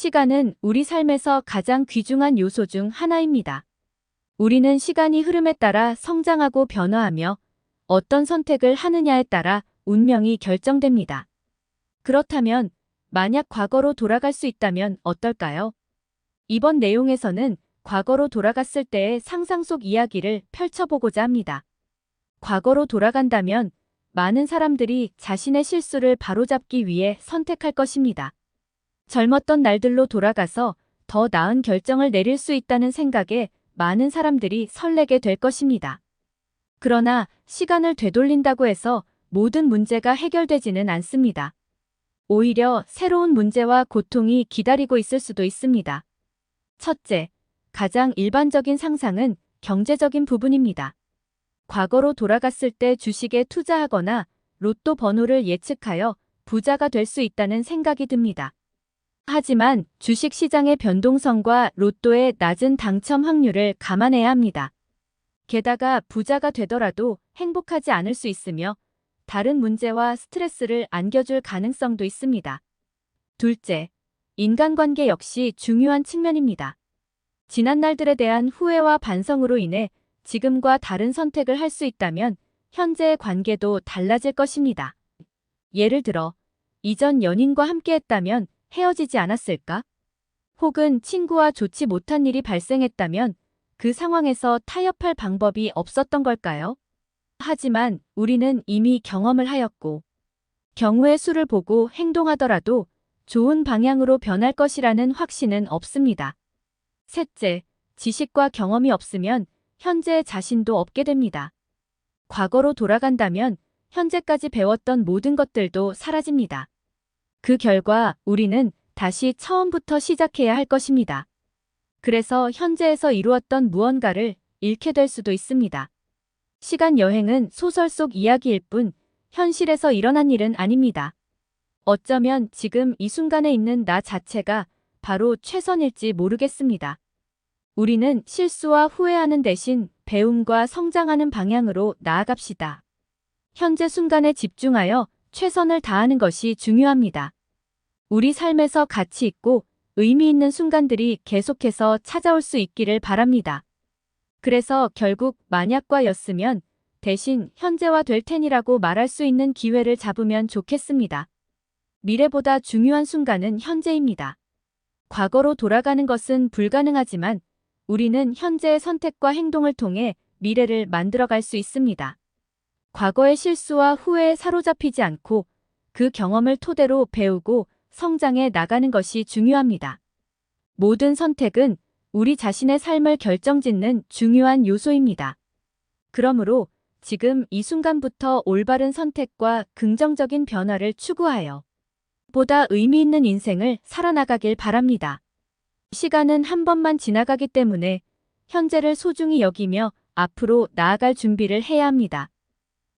시간은 우리 삶에서 가장 귀중한 요소 중 하나입니다. 우리는 시간이 흐름에 따라 성장하고 변화하며 어떤 선택을 하느냐에 따라 운명이 결정됩니다. 그렇다면 만약 과거로 돌아갈 수 있다면 어떨까요? 이번 내용에서는 과거로 돌아갔을 때의 상상 속 이야기를 펼쳐보고자 합니다. 과거로 돌아간다면 많은 사람들이 자신의 실수를 바로잡기 위해 선택할 것입니다. 젊었던 날들로 돌아가서 더 나은 결정을 내릴 수 있다는 생각에 많은 사람들이 설레게 될 것입니다. 그러나 시간을 되돌린다고 해서 모든 문제가 해결되지는 않습니다. 오히려 새로운 문제와 고통이 기다리고 있을 수도 있습니다. 첫째, 가장 일반적인 상상은 경제적인 부분입니다. 과거로 돌아갔을 때 주식에 투자하거나 로또 번호를 예측하여 부자가 될 수 있다는 생각이 듭니다. 하지만 주식 시장의 변동성과 로또의 낮은 당첨 확률을 감안해야 합니다. 게다가 부자가 되더라도 행복하지 않을 수 있으며 다른 문제와 스트레스를 안겨줄 가능성도 있습니다. 둘째, 인간관계 역시 중요한 측면입니다. 지난 날들에 대한 후회와 반성으로 인해 지금과 다른 선택을 할 수 있다면 현재의 관계도 달라질 것입니다. 예를 들어, 이전 연인과 함께 했다면 헤어지지 않았을까? 혹은 친구와 좋지 못한 일이 발생했다면 그 상황에서 타협할 방법이 없었던 걸까요? 하지만 우리는 이미 경험을 하였고, 경우의 수를 보고 행동하더라도 좋은 방향으로 변할 것이라는 확신은 없습니다. 셋째, 지식과 경험이 없으면 현재 자신도 없게 됩니다. 과거로 돌아간다면 현재까지 배웠던 모든 것들도 사라집니다. 그 결과 우리는 다시 처음부터 시작해야 할 것입니다. 그래서 현재에서 이루었던 무언가를 잃게 될 수도 있습니다. 시간 여행은 소설 속 이야기일 뿐 현실에서 일어난 일은 아닙니다. 어쩌면 지금 이 순간에 있는 나 자체가 바로 최선일지 모르겠습니다. 우리는 실수와 후회하는 대신 배움과 성장하는 방향으로 나아갑시다. 현재 순간에 집중하여 최선을 다하는 것이 중요합니다. 우리 삶에서 가치 있고 의미 있는 순간들이 계속해서 찾아올 수 있기를 바랍니다. 그래서 결국 만약과 였으면 대신 현재화 될 텐이라고 말할 수 있는 기회를 잡으면 좋겠습니다. 미래보다 중요한 순간은 현재입니다. 과거로 돌아가는 것은 불가능하지만 우리는 현재의 선택과 행동을 통해 미래를 만들어갈 수 있습니다. 과거의 실수와 후회에 사로잡히지 않고 그 경험을 토대로 배우고 성장해 나가는 것이 중요합니다. 모든 선택은 우리 자신의 삶을 결정짓는 중요한 요소입니다. 그러므로 지금 이 순간부터 올바른 선택과 긍정적인 변화를 추구하여 보다 의미 있는 인생을 살아나가길 바랍니다. 시간은 한 번만 지나가기 때문에 현재를 소중히 여기며 앞으로 나아갈 준비를 해야 합니다.